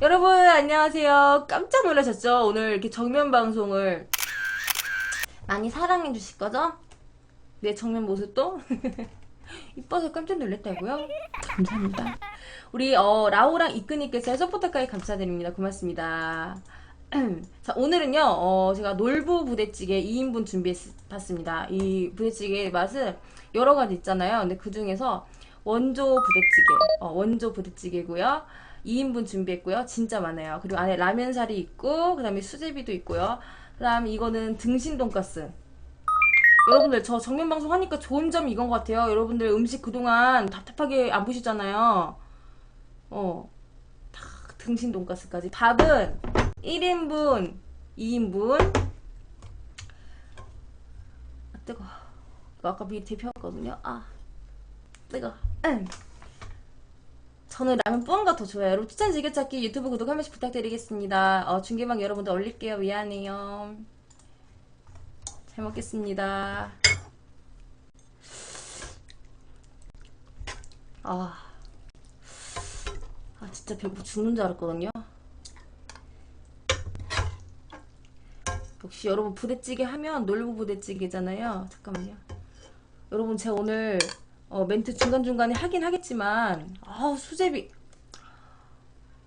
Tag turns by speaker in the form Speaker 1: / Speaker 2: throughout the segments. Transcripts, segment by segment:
Speaker 1: 여러분 안녕하세요. 깜짝 놀라셨죠? 오늘 이렇게 정면 방송을 많이 사랑해 주실 거죠? 내 정면 모습도 이뻐서 깜짝 놀랐다고요? 감사합니다. 우리 어, 라오랑 이끈이께서 서포터까지 감사드립니다. 고맙습니다. 자 오늘은요 어, 제가 놀부 부대찌개 2인분 준비해봤습니다. 이 부대찌개의 맛은 여러 가지 있잖아요. 근데 그 중에서 원조 부대찌개, 어, 원조 부대찌개고요. 2인분 준비했고요. 진짜 많아요. 그리고 안에 라면살이 있고, 그 다음에 수제비도 있고요. 그 다음에 이거는 등심 돈가스. 여러분들, 저 정면 방송 하니까 좋은 점이 이건 것 같아요. 여러분들 음식 그동안 답답하게 안 보시잖아요. 어, 다 등심 돈가스까지. 밥은 1인분, 2인분. 아, 뜨거. 이거 아까 밑에 펴왔거든요. 아, 뜨거. 응. 저는 라면 뿌한가 더 좋아요. 여러분 추천 즐겨찾기 유튜브 구독 한 번씩 부탁드리겠습니다. 어, 중계방 여러분들 올릴게요. 미안해요. 잘 먹겠습니다. 아, 아 진짜 배고 죽는 줄 알았거든요. 역시 여러분 부대찌개 하면 놀부 부대찌개잖아요. 잠깐만요. 여러분 제가 오늘 어, 멘트 중간중간에 하긴 하겠지만 아우 수제비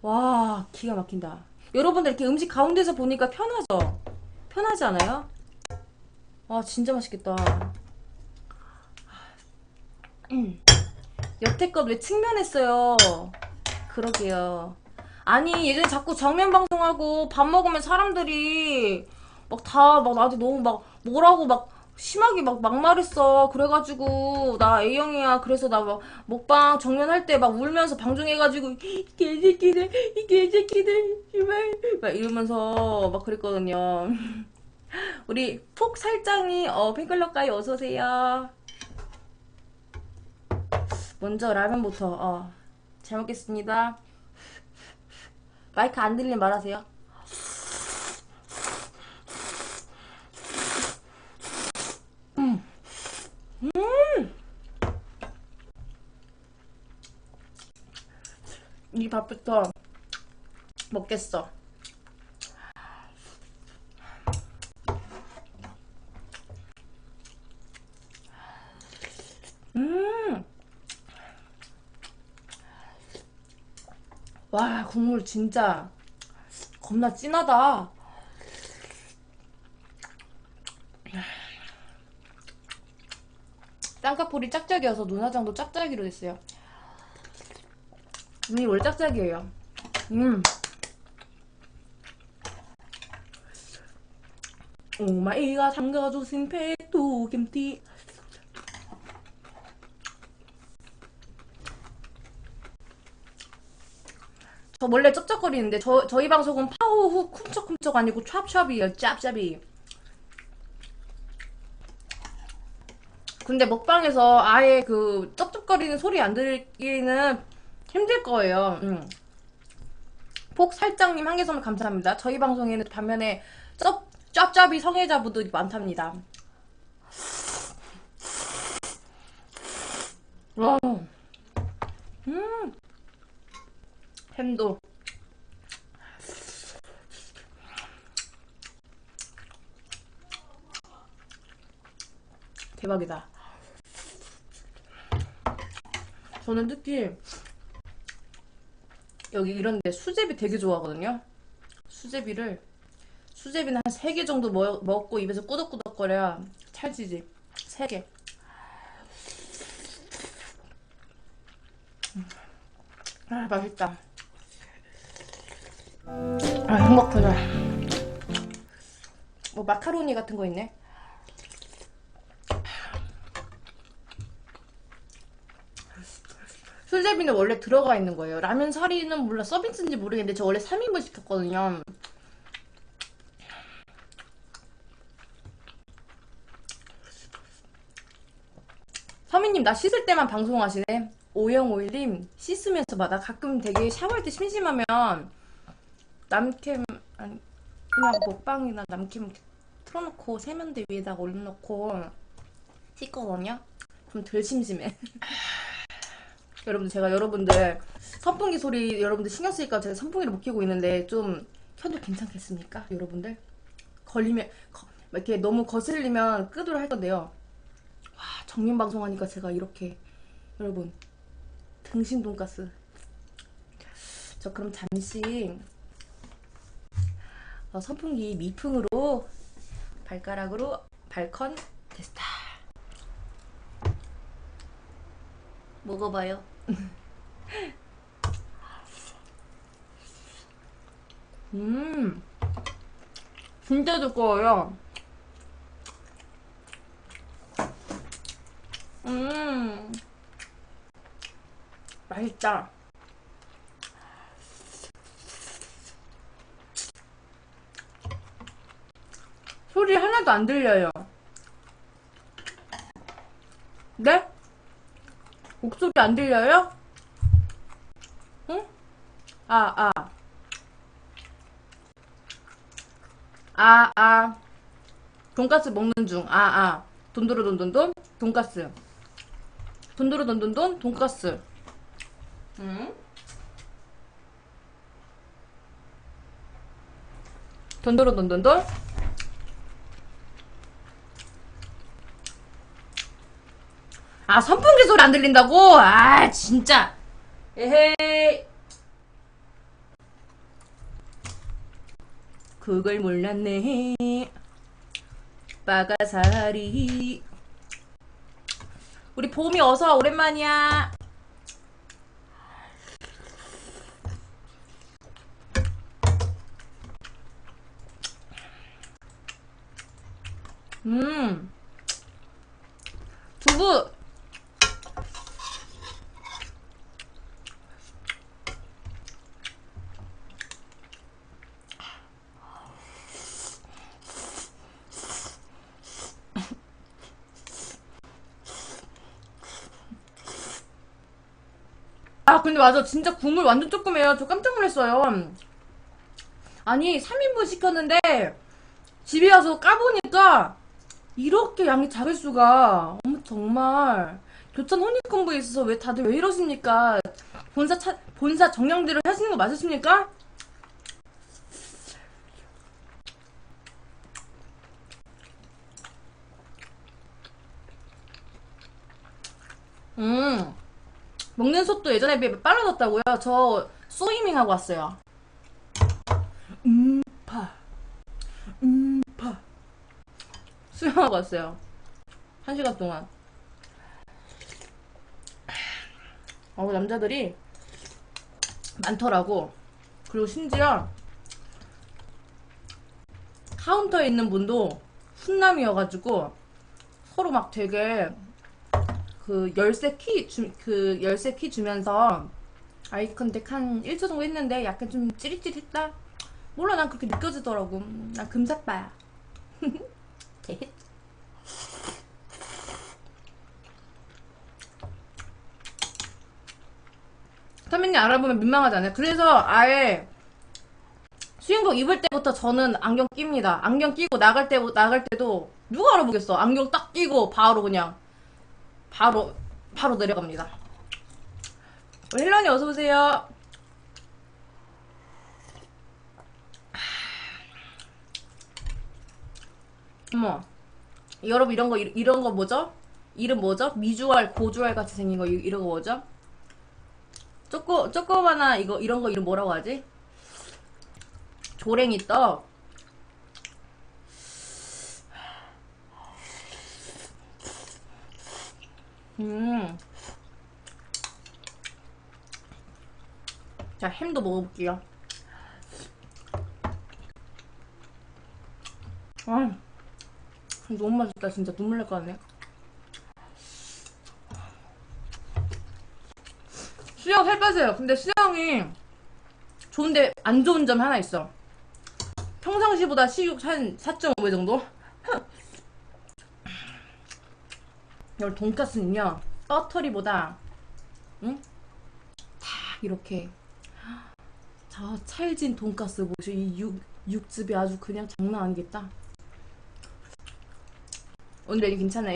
Speaker 1: 와 기가 막힌다 여러분들 이렇게 음식 가운데서 보니까 편하죠? 편하지 않아요? 와 진짜 맛있겠다 음. 여태껏 왜 측면했어요 그러게요 아니 예전에 자꾸 정면 방송하고 밥 먹으면 사람들이 막 다막 나한테 너무 막 뭐라고 막 심하게 막 막말했어. 그래가지고 나 A형이야. 그래서 나 막 먹방 정면할 때 막 울면서 방송해가지고 이 개새끼들 이 개새끼들 이말 막 이러면서 막 그랬거든요. 우리 폭 살짱이 어 팬클럽가에 어서 오세요. 먼저 라면부터 어, 잘 먹겠습니다. 마이크 안 들리면 말하세요. 이 밥부터 먹겠어. 음. 와, 국물 진짜 겁나 진하다. 쌍꺼풀이 짝짝이어서 눈화장도 짝짝이로 됐어요. 눈이 원래 짝짝이에요. 음. 오마이가 담가주신 페토 김치. 저 원래 쩝쩝거리는데 저 저희 방송은 파오후 쿰쩍쿰쩍 아니고 찹찹이에요 짭짭이. 근데 먹방에서 아예 그 쩝쩝거리는 소리 안 들기는 힘들 거예요. 음. 폭 살짝님 한 개 선물 감사합니다. 저희 방송에는 반면에 쩝 짭짭이 성애자분들이 많답니다. 와, 음, 햄도 대박이다. 저는 특히 여기 이런데 수제비 되게 좋아하거든요. 수제비를 수제비는 한 3개 정도 먹, 먹고 입에서 꾸덕꾸덕거려야 찰지지. 3개. 아, 맛있다. 아, 행복하다. 뭐 마카로니 같은 거 있네. 수제비는 원래 들어가 있는 거예요. 라면 사리는 몰라 서비스인지 모르겠는데 저 원래 3인분 시켰거든요. 서민님 나 씻을 때만 방송하시네. 오영오일님 씻으면서 봐. 나 가끔 되게 샤워할 때 심심하면 남캠 아니 그냥 먹방이나 남캠 틀어놓고 세면대 위에다가 올려놓고 씻거든요. 그럼 덜 심심해. 여러분들 제가 여러분들 선풍기 소리 여러분들 신경 쓰니까 제가 선풍기를 못 켜고 있는데 좀 켜도 괜찮겠습니까? 여러분들 걸리면 거- 막 이렇게 너무 거슬리면 끄도록 할 건데요. 와 정면 방송하니까 제가 이렇게 여러분 등심 돈가스 저 그럼 잠시 어, 선풍기 미풍으로 발가락으로 발컨 테스타 먹어봐요. 음, 진짜 두꺼워요. 음, 맛있다. 소리 하나도 안 들려요. 네? 목소리 안 들려요? 응? 아, 아. 아, 아. 돈가스 먹는 중. 아, 아. 돈도로 돈돈돈 돈가스. 돈도로 돈돈돈 돈가스. 응? 돈도로 돈돈돈 아, 선풍기 소리 안 들린다고? 아, 진짜. 에헤이. 그걸 몰랐네. 빠가사리. 우리 봄이 어서 오랜만이야. 음. 두부 아 근데 맞아. 진짜 국물 완전 조그매요. 저 깜짝 놀랐어요. 아니 3인분 시켰는데 집에 와서 까보니까 이렇게 양이 작을 수가. 어머 정말. 교촌 honeycomb에 있어서 왜 다들 왜 이러십니까? 본사 차, 본사 정량대로 하시는 거 맞으십니까? 음 먹는 속도 예전에 비해 빨라졌다고요? 저 스위밍 하고 왔어요. 음파, 음파. 수영하고 왔어요. 한 시간 동안. 어, 남자들이 많더라고. 그리고 심지어 카운터에 있는 분도 훈남이어가지고 서로 막 되게 그 열쇠 키, 주, 그 열쇠 키 주면서 아이 컨택 한 1초 정도 했는데 약간 좀 찌릿찌릿했다? 몰라, 난 그렇게 느껴지더라고. 음, 난 금사빠야. 선배님 알아보면 민망하잖아요. 그래서 아예 수영복 입을 때부터 저는 안경 낍니다. 안경 끼고 나갈 때 나갈 때도 누가 알아보겠어? 안경 딱 끼고 바로 그냥 바로 바로 내려갑니다. 헬런이 어서 오세요. 어머, 여러분 이런 거 이- 이런 거 뭐죠? 이름 뭐죠? 미주알 고주알 같이 생긴 거 이- 이런 거 뭐죠? 쪼꼬 쪼꼬바나 이거 이런 거 이름 뭐라고 하지? 조랭이 떡. 음. 자, 햄도 먹어볼게요. 아, 너무 맛있다. 진짜 눈물 날 것 같네. 수영 살 빠져요. 근데 수영이 좋은데 안 좋은 점 하나 있어. 평상시보다 식욕 한 4.5배 정도? 여기 돈까스는요 떠터리보다 응? 딱 이렇게 저 찰진 돈까스 보시오 이 육, 육즙이 아주 그냥 장난 아니겠다 오늘 메뉴 괜찮아요?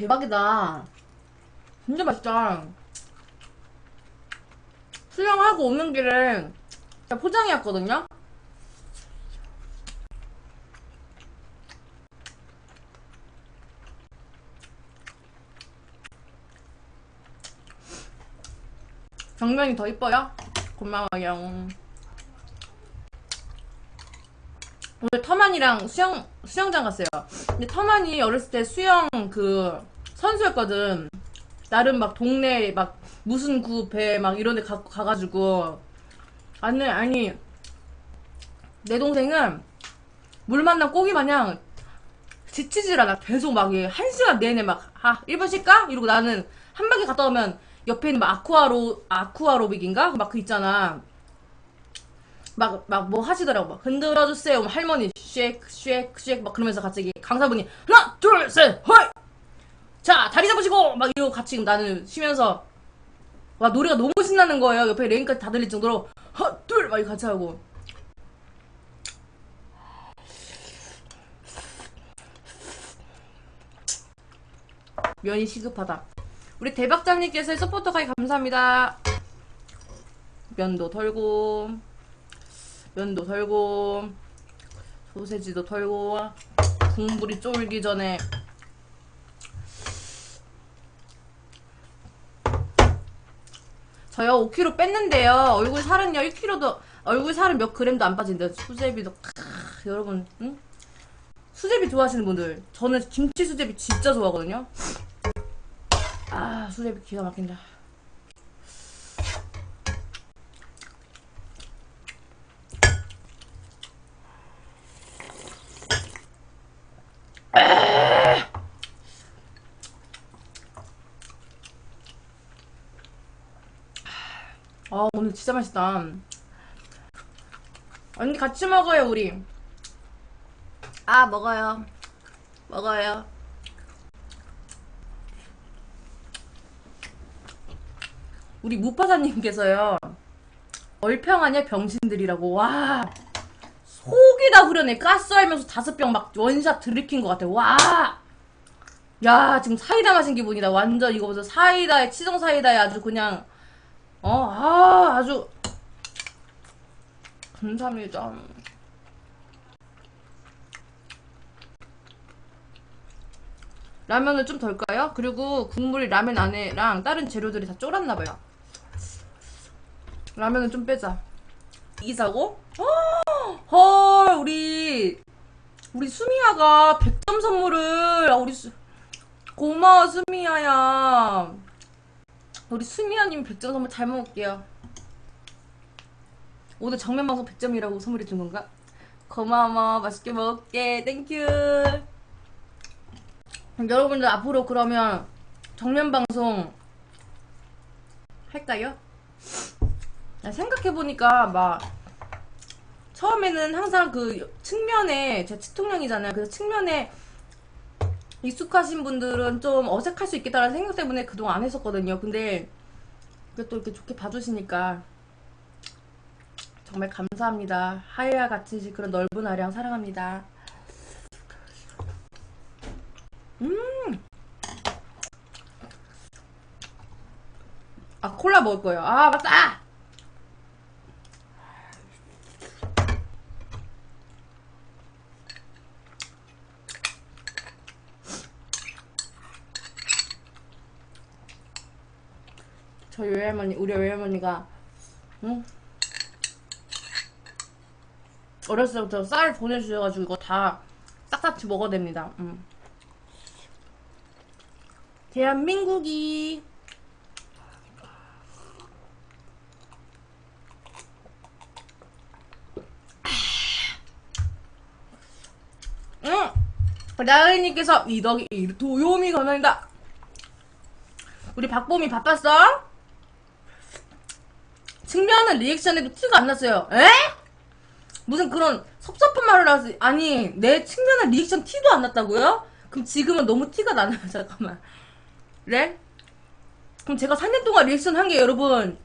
Speaker 1: 대박이다. 진짜 맛있다. 수영하고 오는 길에 왔거든요. 정면이 더 이뻐요? 고마워요. 오늘 터만이랑 수영, 수영장 갔어요. 근데 터만이 어렸을 때 수영 그 선수였거든. 나름 막 동네 막 무슨 구 배 막 이런 데 가, 가가지고. 아니, 아니. 내 동생은 물 만난 꼬기 마냥 지치질 않아. 계속 막, 예, 한 시간 내내 막, 아, 1번 쉴까? 이러고 나는 한 바퀴 갔다 오면 옆에 있는 막 아쿠아로, 아쿠아로빅인가? 막 그 있잖아. 막, 막 뭐 하시더라고. 막 흔들어주세요. 막 할머니, 쉐이크, 쉐이크, 쉐이크. 막 그러면서 갑자기 강사분이, 하나, 둘, 셋, 헐! 자, 다리 잡으시고! 막 이러고 같이 나는 쉬면서, 와, 노래가 너무 신나는 거예요. 옆에 레인까지 다 들릴 정도로, 하나, 둘! 막 이렇게 같이 하고. 면이 시급하다. 우리 대박장님께서 서포터 가기 감사합니다. 면도 덜고, 면도 덜고, 소세지도 덜고, 국물이 쫄기 전에. 저요 5kg 뺐는데요. 얼굴 살은요 1kg도 얼굴 살은 몇 그램도 안 빠진대요. 수제비도 크, 여러분, 응? 수제비 좋아하시는 분들, 저는 김치 수제비 진짜 좋아하거든요. 아 수제비 기가 막힌다. 아 오늘 진짜 맛있다. 언니 같이 먹어요 우리. 아 먹어요. 먹어요. 우리 무파사님께서요. 얼평하냐 병신들이라고 와 속이 다 후련해 가스 알면서 다섯 병 막 원샷 들이킨 것 같아 와. 야 지금 사이다 마신 기분이다 완전 이거 보세요 사이다에 치성 사이다에 아주 그냥 어, 아, 아주 감사합니다. 라면을 좀 덜까요? 그리고 국물이 라면 안에랑 다른 재료들이 다 쫄았나봐요. 라면은 좀 빼자. 이사고? 헐, 우리, 우리 수미야가 100점 선물을, 아, 우리 수, 고마워, 수미야야. 우리 수미야님 100점 선물 잘 먹을게요. 오늘 정면 방송 100점이라고 선물해 준 건가? 고마워. 맛있게 먹을게. 땡큐. 여러분들 앞으로 그러면 정면 방송 할까요? 생각해보니까 막 처음에는 항상 그 측면에 제가 치통령이잖아요. 그래서 측면에 익숙하신 분들은 좀 어색할 수 있겠다라는 생각 때문에 그동안 안 했었거든요. 근데 그또 이렇게 좋게 봐주시니까 정말 감사합니다. 하이와 같이 그런 넓은 아량 사랑합니다. 음! 아, 콜라 먹을 거예요. 아, 맞다! 저희 외할머니, 우리 외할머니가, 응? 어렸을 때부터 쌀 보내주셔가지고 이거 다 싹싹지 먹어야 됩니다. 음. 대한민국이 응! 나은이께서 이 덕이 도요미 감사합니다. 우리 박봄이 바빴어? 측면은 리액션에도 티가 안 났어요. 에? 무슨 그런 섭섭한 말을 하지. 아니, 내 측면은 리액션 티도 안 났다고요? 그럼 지금은 너무 티가 나네요. 잠깐만. 네? 그럼 제가 3년 동안 리액션 한 게 여러분,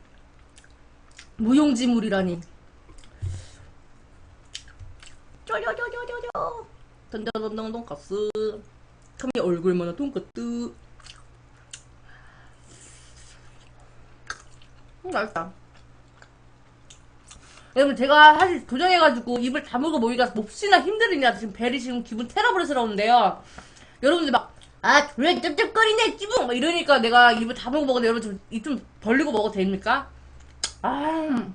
Speaker 1: 무용지물이라니. 쪼쪼쪼쪼쪼. 던져던던 돈까스. 카미 얼굴만한 돈까스. 음, 맛있다. 여러분 제가 사실 도전해가지고 입을 다물고 모이가 몹시나 힘들으냐 지금 벨이 지금 기분 테러블스러운데요. 여러분들 막 아, 그래, 쩝쩝거리네, 찌붕! 막 이러니까 내가 입을 다물고 먹어도 여러분 좀, 입 좀 벌리고 먹어도 됩니까? 아.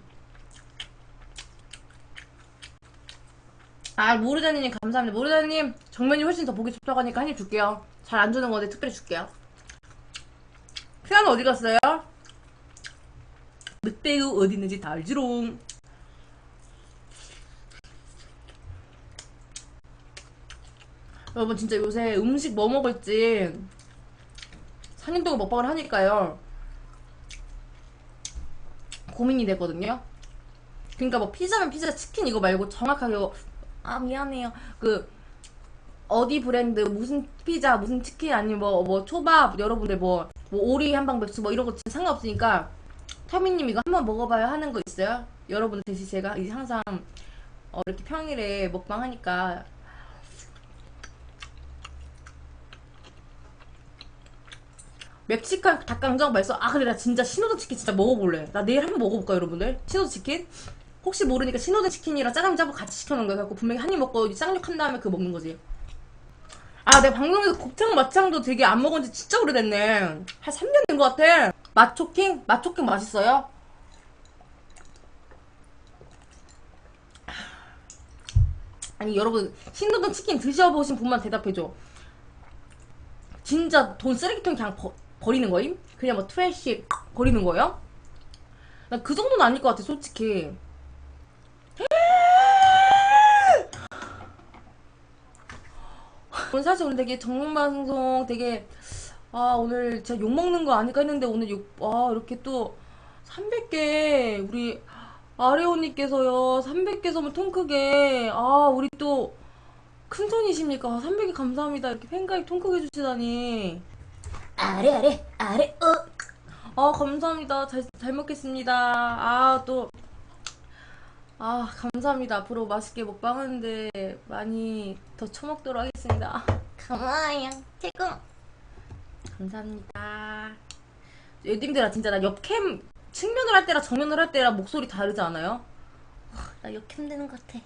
Speaker 1: 아, 모르자님 감사합니다. 모르자님, 정면이 훨씬 더 보기 좋다고 하니까 한 입 줄게요. 잘 안 주는 건데 특별히 줄게요. 피아노 어디 갔어요? 늑대우 어디 있는지 다 알지롱. 여러분 진짜 요새 음식 뭐 먹을지 4년 동안 먹방을 하니까요. 고민이 되거든요. 그러니까 뭐 피자면 피자 치킨 이거 말고 정확하게 뭐, 아 미안해요. 그 어디 브랜드 무슨 피자 무슨 치킨 아니면 뭐 뭐 초밥 여러분들 뭐, 뭐 오리 한방 백수 뭐 이런 거 진짜 상관없으니까 타미님 이거 한번 먹어봐야 하는 거 있어요? 여러분 대신 제가 이제 항상 어, 이렇게 평일에 먹방 하니까 멕시칸 닭강정 맛있어. 아 근데 나 진짜 신호등 치킨 진짜 먹어볼래. 나 내일 한번 먹어볼까 여러분들? 신호등 치킨? 혹시 모르니까 신호등 치킨이랑 짜장 짜고 같이 시켜놓은 거야. 그래갖고 분명히 한 입 먹고 쌍욕 한 다음에 그거 먹는 거지. 아 내가 방송에서 곱창 맛창도 되게 안 먹은 지 진짜 오래됐네. 한 3년 된 것 같아. 맛초킹? 맛초킹 맛있어요? 아니 여러분 신호등 치킨 드셔보신 분만 대답해줘. 진짜 돈 쓰레기통 그냥 버, 버리는 거임? 그냥 뭐 트래시 버리는 거예요? 나 그 정도는 아닐 것 같아 솔직히. 오늘 사실 오늘 되게 정문방송 되게 아 오늘 제가 욕먹는 거 아닐까 했는데 오늘 욕, 아 이렇게 또 300개 우리 아레오님께서요 300개 선물 통 크게. 아 우리 또 큰손이십니까? 300개 감사합니다. 이렇게 팬가입 통 크게 해주시다니
Speaker 2: 아래 아래 아래 어.
Speaker 1: 아 감사합니다. 잘, 잘 먹겠습니다. 아 또. 아 감사합니다. 앞으로 맛있게 먹방하는데 많이 더 처먹도록 하겠습니다.
Speaker 2: 고마워요. 최고.
Speaker 1: 감사합니다. 애딩들아 진짜 나 옆캠 측면을 할 때랑 정면을 할 때랑 목소리 다르지 않아요?
Speaker 2: 나욕 힘드는 것 같아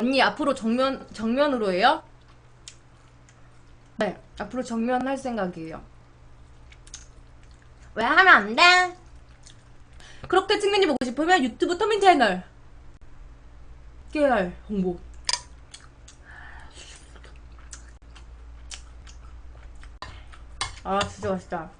Speaker 1: 언니 앞으로 정면 정면으로 해요? 네, 앞으로 정면 할 생각이에요.
Speaker 2: 왜 하면 안 돼?
Speaker 1: 그렇게 측면이 보고 싶으면 유튜브 터민 채널 깨알 홍보. 아 진짜 맛있다.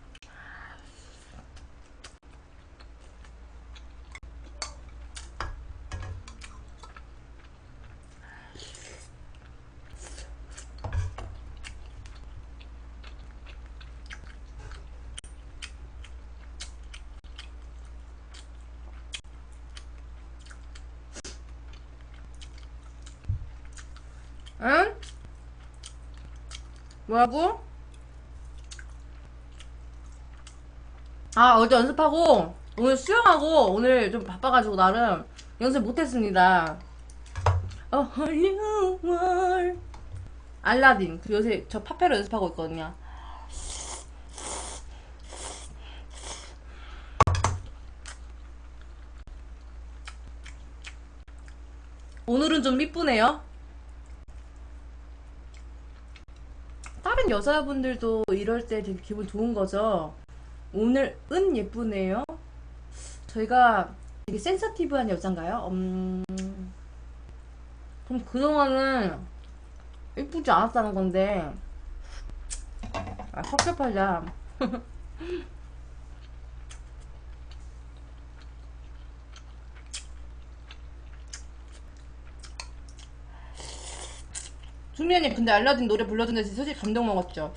Speaker 1: 응? 뭐라고? 아, 어제 연습하고, 오늘 수영하고, 오늘 좀 바빠가지고, 나름 연습 못했습니다. 어, 헐리월. 알라딘. 그 요새 저 파페로 연습하고 있거든요. 오늘은 좀 이쁘네요. 다른 여자분들도 이럴 때 되게 기분 좋은 거죠. 오늘 은 예쁘네요. 저희가 되게 센서티브한 여잔가요? 음... 그럼 그동안은 예쁘지 않았다는 건데 아 섭섭하자 수미언니 근데 알라딘 노래 불러준 데서 솔직히 감동 먹었죠.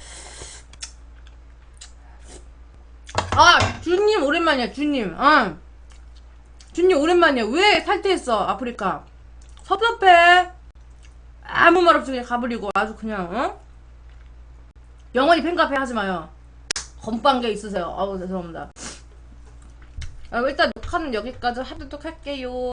Speaker 1: 아 주님 오랜만이야 주님. 아 주님 오랜만이야. 왜 탈퇴했어 아프리카? 섭섭해. 아무 말 없이 그냥 가버리고 아주 그냥 어? 영원히 팬카페 하지 마요. 건빵게 있으세요. 아우 죄송합니다. 아, 일단 녹화는 여기까지 하도록 할게요.